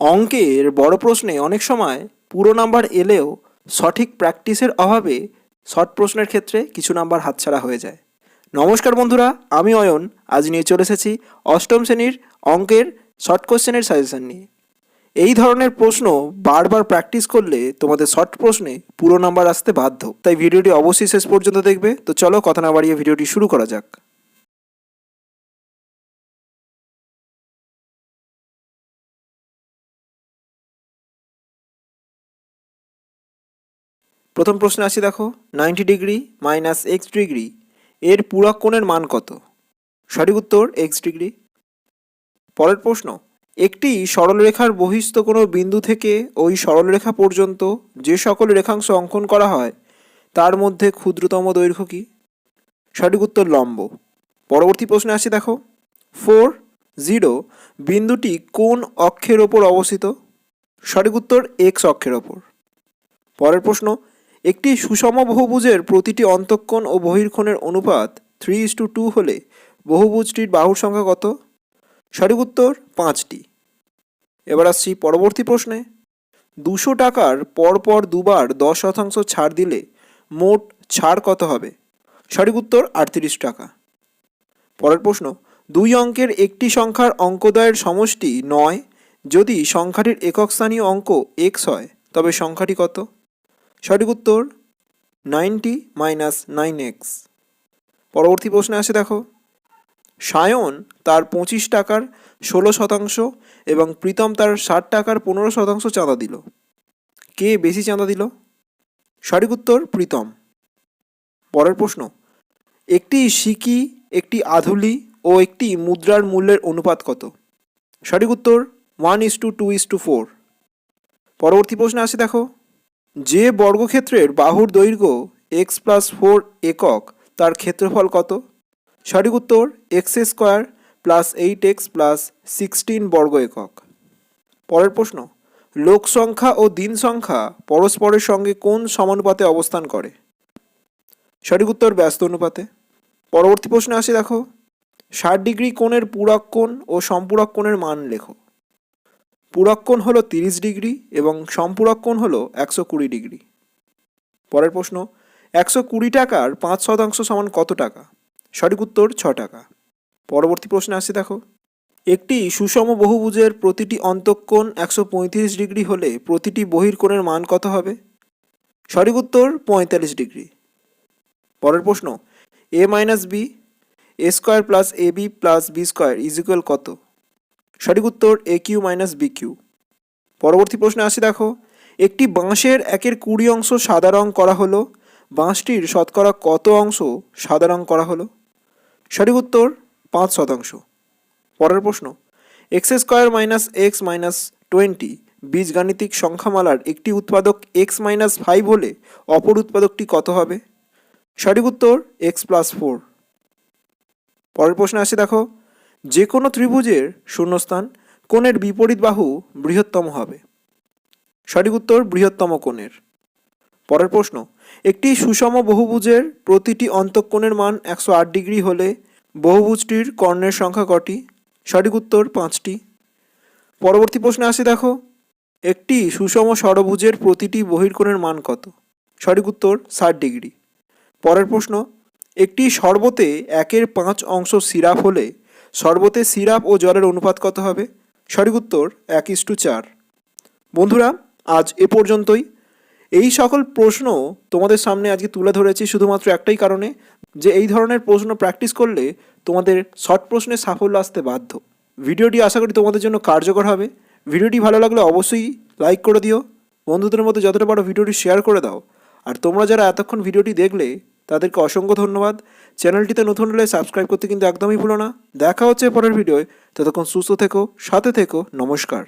অঙ্কের বড় প্রশ্নে অনেক সময় পুরো নাম্বার এলেও সঠিক প্র্যাকটিসের অভাবে শর্ট প্রশ্নের ক্ষেত্রে কিছু নাম্বার হাতছাড়া হয়ে যায়। নমস্কার বন্ধুরা, আমি অয়ন। আজ নিয়ে চলে এসেছি অষ্টম শ্রেণির অঙ্কের শর্ট কোশ্চেনের সাজেশন নিয়ে। এই ধরনের প্রশ্ন বারবার প্র্যাকটিস করলে তোমাদের শর্ট প্রশ্নে পুরো নাম্বার আসতে বাধ্য। তাই ভিডিওটি অবশ্যই শেষ পর্যন্ত দেখবে। তো চলো কথা না বাড়িয়ে ভিডিওটি শুরু করা যাক। প্রথম প্রশ্নে আসি দেখো ninety degree minus X degree এর পূরক কোণের মান কত? সঠিক উত্তর এক্স ডিগ্রি পরের প্রশ্ন, একটি সরলরেখার বহিস্থ কোনো বিন্দু থেকে ওই সরলরেখা পর্যন্ত যে সকল রেখাংশ অঙ্কন করা হয়, তার মধ্যে ক্ষুদ্রতম দৈর্ঘ্য কি? সঠিক উত্তর, লম্ব। পরবর্তী প্রশ্নে আসি দেখো ফোর জিরো বিন্দুটি কোন অক্ষের ওপর অবস্থিত? সঠিক উত্তর এক্স অক্ষের ওপর। পরের প্রশ্ন একটি সুষম বহুভুজের প্রতিটি অন্তঃক্ষণ ও বহির্কোণের অনুপাত থ্রি ইস টু টু হলে বহুভুজটির বাহুর সংখ্যা কত? সঠিক উত্তর পাঁচটি। এবার আসছি পরবর্তী প্রশ্নে। দুশো টাকার পরপর দুবার দশ শতাংশ ছাড় দিলে মোট ছাড় কত হবে? সঠিক উত্তর আটত্রিশ টাকা। পরের প্রশ্ন, দুই অঙ্কের একটি সংখ্যার অঙ্কদয়ের সমষ্টি নয়। যদি সংখ্যাটির একক স্থানীয় অঙ্ক এক্স হয়, তবে সংখ্যাটি কত? সঠিক উত্তর নাইনটি মাইনাস নাইন এক্স। পরবর্তী প্রশ্নে আসে দেখো, সায়ন তার পঁচিশ টাকার ষোলো শতাংশ এবং প্রীতম তার ষাট টাকার পনেরো শতাংশ চাঁদা দিল। কে বেশি চাঁদা দিল? সঠিক উত্তর প্রীতম। পরের প্রশ্ন, একটি সিকি, একটি আধুলি ও একটি মুদ্রার মূল্যের অনুপাত কত? সঠিক উত্তর one is to two is to four. পরবর্তী প্রশ্নে আসে দেখো যে বর্গক্ষেত্রের বাহুর দৈর্ঘ্য এক্স প্লাস ফোর একক, তার ক্ষেত্রফল কত? সঠিক উত্তর X square plus eight X plus sixteen বর্গ একক। পরের প্রশ্ন, লোক সংখ্যা ও দিন সংখ্যা পরস্পরের সঙ্গে কোন সমানুপাতে অবস্থান করে? সঠিক উত্তর, ব্যস্ত অনুপাতে। পরবর্তী প্রশ্নে আসি, দেখো। ষাট ডিগ্রি কোণের পূরক কোণ ও সম্পূরক কোণের মান লেখো। পূরক কোণ হলো তিরিশ ডিগ্রি এবং সম্পূরক কোণ হলো একশো কুড়ি ডিগ্রি। পরের প্রশ্ন, একশো কুড়ি টাকার পাঁচ শতাংশ সমান কত টাকা? সঠিক উত্তর, ছ টাকা। পরবর্তী প্রশ্নে আসছে দেখো। একটি সুষম বহুভুজের প্রতিটি অন্তঃকোণ একশো পঁয়ত্রিশ ডিগ্রি হলে প্রতিটি বহির্কোণের মান কত হবে? সঠিক উত্তর, পঁয়তাল্লিশ ডিগ্রি। পরের প্রশ্ন, A minus B, A square plus A B plus B square is equal কত? সঠিক উত্তর A cube minus B cube পরবর্তী প্রশ্নে আসি দেখো। একটি বাঁশের একের কুড়ি অংশ সাদা রং করা হলো। বাঁশটির শতকরা কত অংশ সাদা রং করা হলো? সঠিক উত্তর, পাঁচ শতাংশ। পরের প্রশ্ন X square minus X minus twenty বীজগাণিতিক সংখ্যামালার একটি উৎপাদক এক্স মাইনাস ফাইভ হলে অপর উৎপাদকটি কত হবে? সঠিক উত্তর এক্স প্লাস ফোর পরের প্রশ্নে আসে দেখো। যে কোনো ত্রিভুজের শূন্যস্থান কোণের বিপরীত বাহু বৃহত্তম হবে। সঠিক উত্তর বৃহত্তম কোণের। পরের প্রশ্ন, একটি সুষম বহুভুজের প্রতিটি অন্তঃকোণের মান একশো আট ডিগ্রি হলে বহুভুজটির কর্ণের সংখ্যা কটি? সঠিক উত্তর পাঁচটি। পরবর্তী প্রশ্নে আসে দেখো, একটি সুষম ষড়ভুজের প্রতিটি বহির্কোণের মান কত? সঠিক উত্তর ষাট ডিগ্রি। পরের প্রশ্ন, একটি শরবতে একের পাঁচ অংশ সিরাপ হলে শরবতে সিরাপ ও জলের অনুপাত কত হবে? সঠিক উত্তর, এক ইস টু চার। বন্ধুরা, আজ এ পর্যন্তই। এই সকল প্রশ্ন তোমাদের সামনে আজকে তুলে ধরেছি শুধুমাত্র একটাই কারণে, যে এই ধরনের প্রশ্ন প্র্যাকটিস করলে তোমাদের শর্ট প্রশ্নে সাফল্য আসতে বাধ্য। ভিডিওটি আশা করি তোমাদের জন্য কার্যকর হবে। ভিডিওটি ভালো লাগলে অবশ্যই লাইক করে দিও। বন্ধুদের মধ্যে যতটা পারো ভিডিওটি শেয়ার করে দাও। আর তোমরা যারা এতক্ষণ ভিডিওটি দেখলে তাদেরকে অসংখ্য ধন্যবাদ। চ্যানেলটিতে নতুন হলে সাবস্ক্রাইব করতে কিন্তু একদমই ভুলো না। দেখা হচ্ছে পরের ভিডিওয়। ততক্ষণ সুস্থ থেকো, সাথে থেকো, নমস্কার।